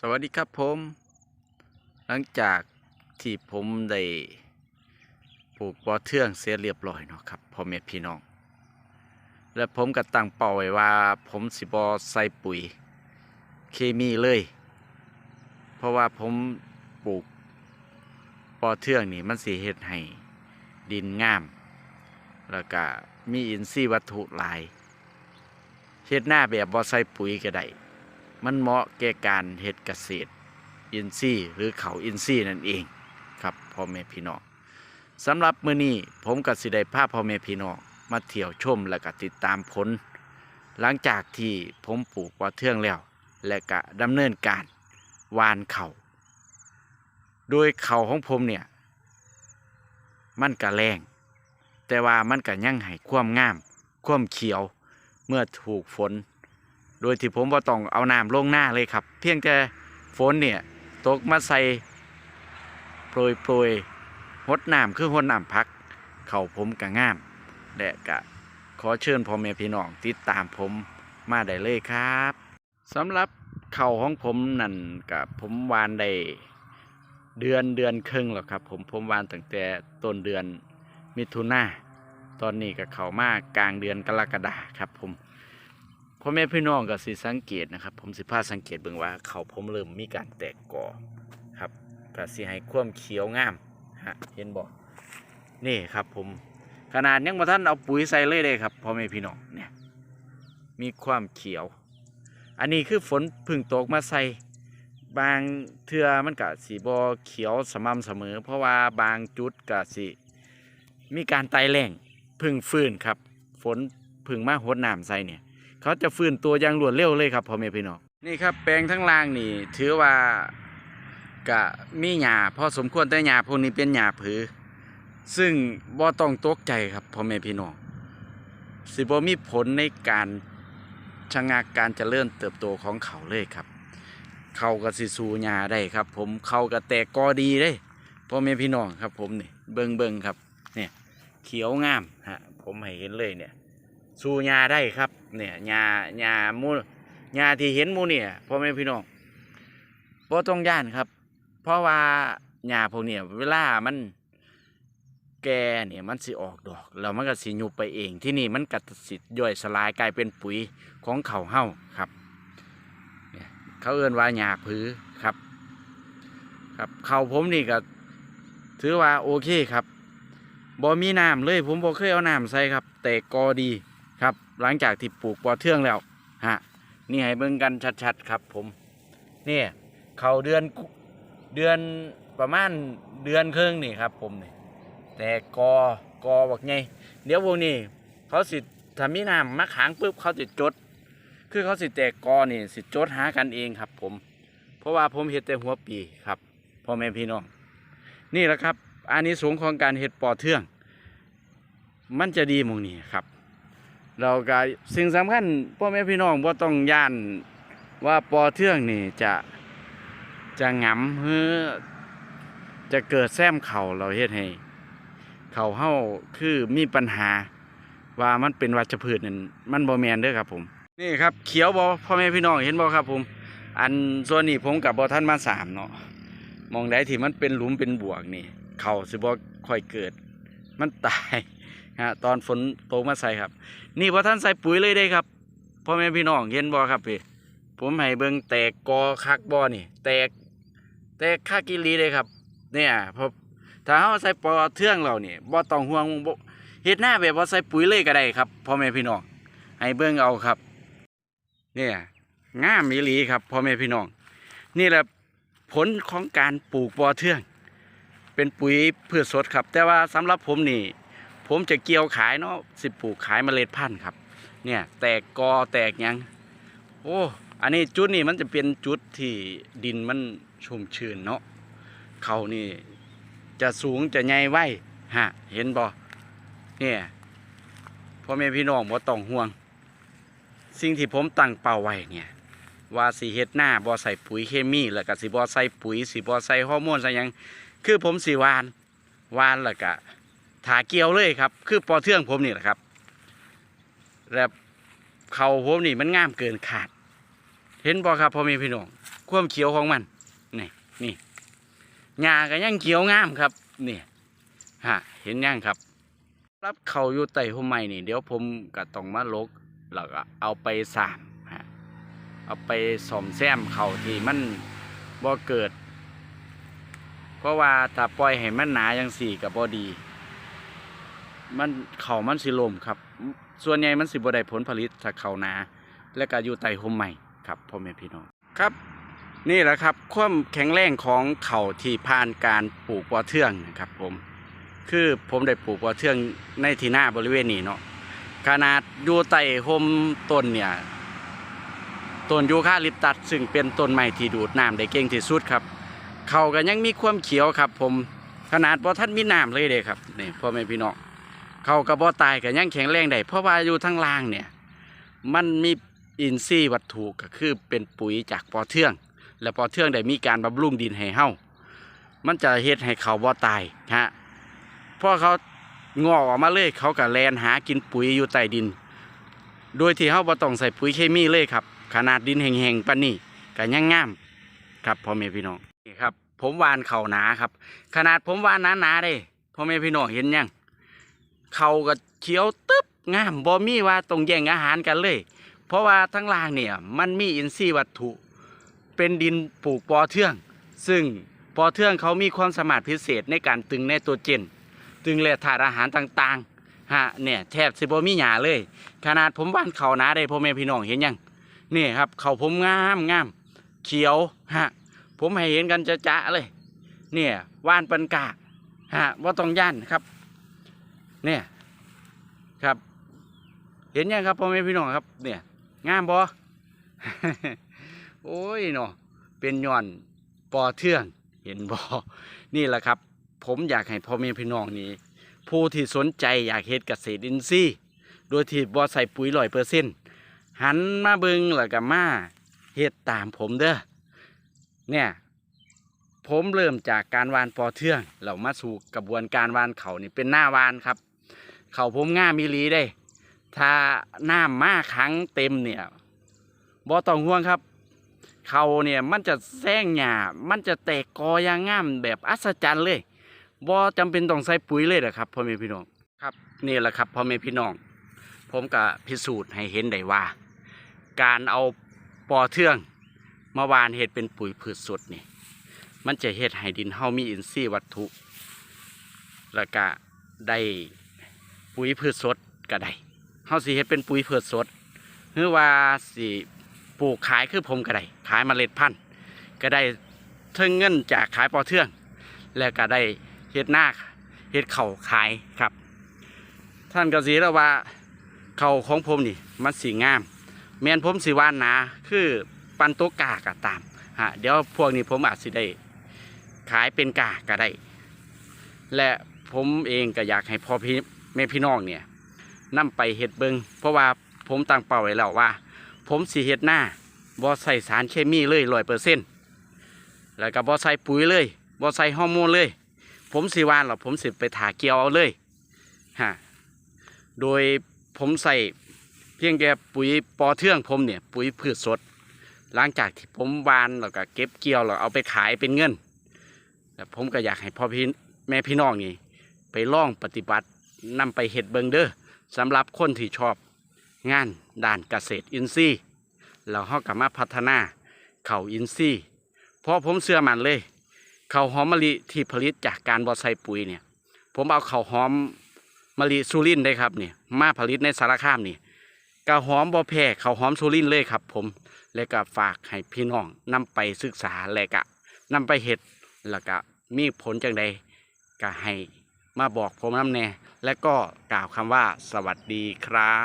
สวัสดีครับผม หลังจากที่ผมได้ปลูกปอเทืองเสียเรียบร้อยเนาะครับพ่อแม่พี่น้อง และผมก็ตั้งเป้าไว้ว่า ผมสิบอใส่ปุ๋ยเคมีเลย เพราะว่าผมปลูกปอเทืองนี่มันสิเฮ็ดให้ดินงาม แล้วก็มีอินทรีย์วัตถุหลายเฮ็ดหน้าแบบบ่ใส่ปุ๋ยก็ได้ มันเหมาะแก่การเฮ็ดเกษตรอินทรีย์หรือเขาอินทรีย์นั่นเองครับพ่อแม่พี่น้องสำหรับมื้อนี้ผมกับสิได้พาพ่อแม่พี่น้องมาเที่ยวชมและก็ติดตามผล หลังจากที่ผมปลูกปอเทืองแล้ว และก็ดำเนินการวานเขาโดยเขาของผมเนี่ย มันก็แรงแต่ว่ามันก็ยังให้ความงาม ความเขียว เมื่อถูกฝน โดยที่ผมบ่ต้องเอาน้ำลงหน้าเลยครับ เพียงแต่ฝนเนี่ยตกมาใส่โปรยโปรยหดน้ำคือหดน้ำพัก เข่าผมก็งาม และก็ขอเชิญพ่อแม่พี่น้องติดตามผมมาได้เลยครับสำหรับเข่าของผมนั่นกับผมวานได้เดือนเดือนครึ่งแล้วครับ ผมผมวานตั้งแต่ต้นเดือนมิถุนาตอนนี้ก็เข้ามากลางเดือนกรกฎาครับผม พ่อแม่พี่น้องก็สิสังเกตนะครับ ผมสิพาสังเกตเบิ่งว่าเขาผมเริ่มมีการแตกกอครับก็สิให้ความเขียวงามฮะเห็นบ่นี่ครับผมขนาดยังบ่ทันเอาปุ๋ยใส่เลยเลยครับพ่อแม่พี่น้องเนี่ยมีความเขียว อันนี้คือฝนพึ่งตกมาใส่บางเทือมันก็สีบ่เขียวสม่ำเสมอ เพราะว่าบางจุดก็สิมีการไตแรงพึ่งฟื้นครับ ฝนพึ่งมาหดน้ำใส่เนี่ย เขาจะฟื้นตัวอย่างรวดเร็วเลยครับพ่อแม่พี่น้องนี่ครับแปลงทั้งล่างนี่ ถือว่ากะมีหญ้าพอสมควรแต่หญ้าพวกนี้เป็นหญ้าผือ ซึ่งบ่ต้องตกใจครับพ่อแม่พี่น้องสิบ่มีผลในการชะงักการเจริญเติบโตของเขาเลยครับ เขาก็สิสูหญ้าได้ครับ ผมเขาก็แตกกอดีเลยพ่อแม่พี่น้องครับ ผมนี่เบิงเบิงครับเนี่ยเขียวงามฮะผมให้เห็นเลยเนี่ย สู้ยาได้ครับ เนี่ยยายามูยาที่เห็นมูเนี่ยพ่อแม่พี่น้องบ่ต้องย่านครับ เพราะว่ายาพวกเนี่ยเวลามันแก่เนี่ยมันสิออกดอกแล้วมันก็สิยุบไปเองที่นี่มันก็สิย่อยสลายกลายเป็นปุ๋ยของเขาเฮาครับเนี่ยเขาเอื้นว่าหญ้าผือครับ ครับเขาผมนี่ก็ถือว่าโอเคครับบ่มีน้ำเลยผมบ่เคยเอาน้ำใส่ครับ แต่กอดี หลังจากที่ปลูกปอเทืองแล้วฮะนี่ให้เบิ่งกันชัดๆครับผมนี่เขาเดือนเดือนประมาณเดือนครึ่งนี่ครับผมนี่แต่กอกอบักไงเดี๋ยวพวกนี้เขาสิถ้ามีน้ำมะขางปุ๊บเขาสิจด คือเขาสิแตกกอนี่สิจดหากันเองครับผม เพราะว่าผมเห็ดแต่หัวปีครับพ่อแม่พี่น้อง นี่แหละครับอันนี้สูงของการเห็ดปอเทือง มันจะดีมองนี้ครับ เราก็สิ่งสำคัญพ่อแม่พี่น้องว่าต้องย่านว่าปอเทืองนี่จะจะหงำเฮือจะเกิดแซมเข่าเราเฮ็ดให้เข่าเฮาคือมีปัญหาว่ามันเป็นวัชพืชนั่นมันบ่แมนเด้อครับผมนี่ครับเขียวบ่พ่อแม่พี่น้องเห็นบ่ครับผม อันส่วนนี้ผมกับบ่ท่านมาสามเนาะมองได้ที่มันเป็นหลุมเป็นบวกนี่ เข่าสิบ่ค่อยเกิด มันตาย ฮะตอนฝนตกมาใส่ครับ นี่พอท่านใส่ปุ๋ยเลยได้ครับพ่อแม่พี่น้องเห็นบ่ครับพี่ผมให้เบิ่งแตกกอคักบ่นี่ แตก แตกคักกิลีเลยครับ เนี่ยพอถ้าเฮาใส่ปอเทืองเรานี่บ่ต้องห่วงบ่เฮ็ดหน้าแบบว่ใส่ปุ๋ยเลยก็ได้ครับพ่อแม่พี่น้องให้เบิ่งเอาครับ เนี่ยงามอีหลีครับพ่อแม่พี่น้อง นี่แหละผลของการปลูกปอเทือง เป็นปุ๋ยพืชสดครับ แต่ว่าสำหรับผมนี่ ผมจะเกี่ยวขายเนาะสิปลูกขายเมล็ดพันธุ์ครับ เนี่ยแตกกอแตกยัง โอ้อันนี้จุดนี้มันจะเป็นจุดที่ดินมันชุ่มชื้นเนาะเขานี่จะสูงจะใหญ่ไว้ฮะเห็นบ่เนี่ยพ่อแม่พี่น้องบ่ต้องห่วง สิ่งที่ผมตั้งเป้าไว้เนี่ยว่าสิเฮ็ดหน้าบ่ใส่ปุ๋ยเคมีแล้วก็สิบ่ใส่ปุ๋ยสิบ่ใส่ฮอร์โมนใส่ยัง คือผมสิหวานหวานแล้วก็ ถาเกี่ยวเลยครับ คือปอเทืองผมนี่แหละครับแล้วเขาผมนี่มันงามเกินขาด เห็นบ่ครับพ่อม่พี่น้องความเขียวของมันนี่นี่หญ้าก็ยังเขียวงามครับนี่ฮะเห็นยังครับ รับเขาอยู่ใต้ห่มไม้นี่ เดี๋ยวผมก็ต้องมาลกแล้วก็เอาไปสามฮะเอาไปซ่อมแซมเขาที่มันบ่เกิด เพราะว่าถ้าปล่อยให้มันหนาอย่างสี่กับบ่ดี มันเขามันสิลมครับ ส่วนใหญ่มันสิบ่ได้ผลผลิตถ้าเขานา และก็อยู่ใต้ห่มใหม่ครับพ่อแม่พี่น้องครับ นี่แหละครับความแข็งแรงของเขาที่ผ่านการปลูกปอเทืองนะครับ ผม คือผมได้ปลูกปอเทืองในที่หน้าบริเวณนี้เนาะขนาดอยู่ใต้ห่มต้นเนี่ยต้นยูคาลิปตัสซึ่งเป็นต้นไม้ที่ดูดน้ำได้เก่งที่สุดครับ เขาก็ยังมีความเขียวครับ ผมขนาดบ่ท่านมีน้ำเลยเด้ครับนี่พ่อแม่พี่น้อง เขาก็บ่ตายก็ยังแข็งแรงได้เพราะว่าอยู่ทั้งล่างเนี่ยมันมีอินทรีย์วัตถุก็คือเป็นปุ๋ยจากปอเทือง และปอเทืองได้มีการบำรุงดินให้เฮามันจะเฮ็ดให้เขาบ่ตายฮะเพราะเขางอกออกมาเลยเขาก็แลนหากินปุ๋ยอยู่ใต้ดิน โดยที่เฮาบ่ต้องใส่ปุ๋ยเคมีเลยครับ ขนาดดินแห้งๆปานนี้ก็ยังงามครับพ่อแม่พี่น้องนี่ครับ ผมวานเข่าหนาครับ ขนาดผมวานหนาๆเด้พ่อแม่พี่น้องเห็นยัง เขาก็เขียวตึ๊บงามบ่มีว่าต้องแย่งอาหารกันเลย เพราะว่าทั้งล่างเนี่ยมันมีอินทรีย์วัตถุ เป็นดินปลูกปอเทือง ซึ่งปอเทืองเขามีความสามารถพิเศษในการตึงไนโตรเจนตึงแร่ธาตุอาหารต่างๆฮะเนี่ยแทบสิบ่มีหยาเลย ขนาดผมว่านเขานาได้พ่อแม่พี่น้องเห็นยังนี่ครับเขาผมงามงามเขียวฮะผมให้เห็นกันจะจะเลย เนี่ยว่านปันกาฮะว่าต้องย่านครับ เนี่ยครับ เห็นยังครับพ่อแม่พี่น้องครับ เนี่ยงามบ่โอ้ยเนาะเป็นย้อนปอเทืองเห็นบ่นี่แหละครับ ผมอยากให้พ่อแม่พี่น้องนี่ผู้ที่สนใจอยากเฮ็ดเกษตรอินทรีย์ โดยที่บ่ใส่ปุ๋ยร้อยเปอร์เซ็นต์หันมาเบิงแล้วก็มาเฮ็ดตามผมเด้อเนี่ยผมเริ่มจากการวานปอเทืองเรามาสู่กระบวนการวานเขานี่เป็นหน้าวานครับ เขาผมง่ามีลีได้ ถ้าน้ำมาขังเต็มเนี่ยบ่ต้องห่วงครับ เขาเนี่ยมันจะแซงหญ้ามันจะแตกกอยางง่ามแบบอัศจรรย์เลยบ่จำเป็นต้องใส่ปุ๋ยเลยนะครับพ่อแม่พี่น้องครับนี่แหละครับพ่อแม่พี่น้อง ผมก็พิสูจน์ให้เห็นได้ว่า การเอาปอเทืองมาวานเห็ดเป็นปุ๋ยพืชสดนี่มันจะเฮ็ดให้ดินเฮามีอินทรีย์วัตถุ แล้วก็ได้ ปุ๋ยพืชสดก็ได้เฮาสิเฮ็ดเป็นปุ๋ยพืชสดหรือว่าสิปลูกขายคือผมก็ได้ขายเมล็ดพันธุ์ก็ได้เทิงเงินจากขายปอเทือง แล้วก็ได้เฮ็ดหน้าเฮ็ดเข่าขายครับ ท่านก็สิแล้วว่าเข่าของผมนี่มันสีงาม แมนผมสิวานนาคือปันโตกากะตามฮะเดี๋ยวพวกนี้ผมอาจสิได้ขายเป็นกาก็ได้ และผมเองก็อยากให้พ่อพี่ แม่พี่น้องเนี่ยนำไปเฮ็ดเบิงเพราะว่าผมตั้งเป้าไว้แล้วว่า ผมสิเฮ็ดหน้าบ่ใส่สารเคมีเลยร้อยเปอร์เซ็นต์แล้วก็บ่ใส่ปุ๋ยเลยบ่ใส่ฮอร์โมนเลย ผมสิหวานหรอผมสิไปถาเกียวเอาเลยฮะโดยผมใส่เพียงแค่ปุ๋ยปอเทืองผมเนี่ยปุ๋ยพืชสด หลังจากที่ผมวานแล้วก็เก็บเกี่ยวแล้วเอาไปขายเป็นเงินแต่ผมก็อยากให้พ่อพี่แม่พี่น้องนี่ไปล่องปฏิบัติ นำไปเห็ดเบิงเด้อสำหรับคนที่ชอบงานด้านเกษตรอินทรีย์เราเฮากับมาพัฒนาเข่าอินทรีย์เพราะผมเชื่อมันเลยเข่าหอมมะลิที่ผลิตจากการบอใส่ปุ๋ยเนี่ย ผมเอาเข่าหอมมะลิสุรินได้ครับเนี่ยมาผลิตในสารคามนี่ก็หอมบอแพ้เข่าหอมสุรินเลยครับ ผมและก็ฝากให้พี่น้องนำไปศึกษาและก็นำไปเห็ดแล้วก็มีผลจังใดก็ให้ มาบอกผมน้ำแน่และก็กล่าวคำว่าสวัสดีครับ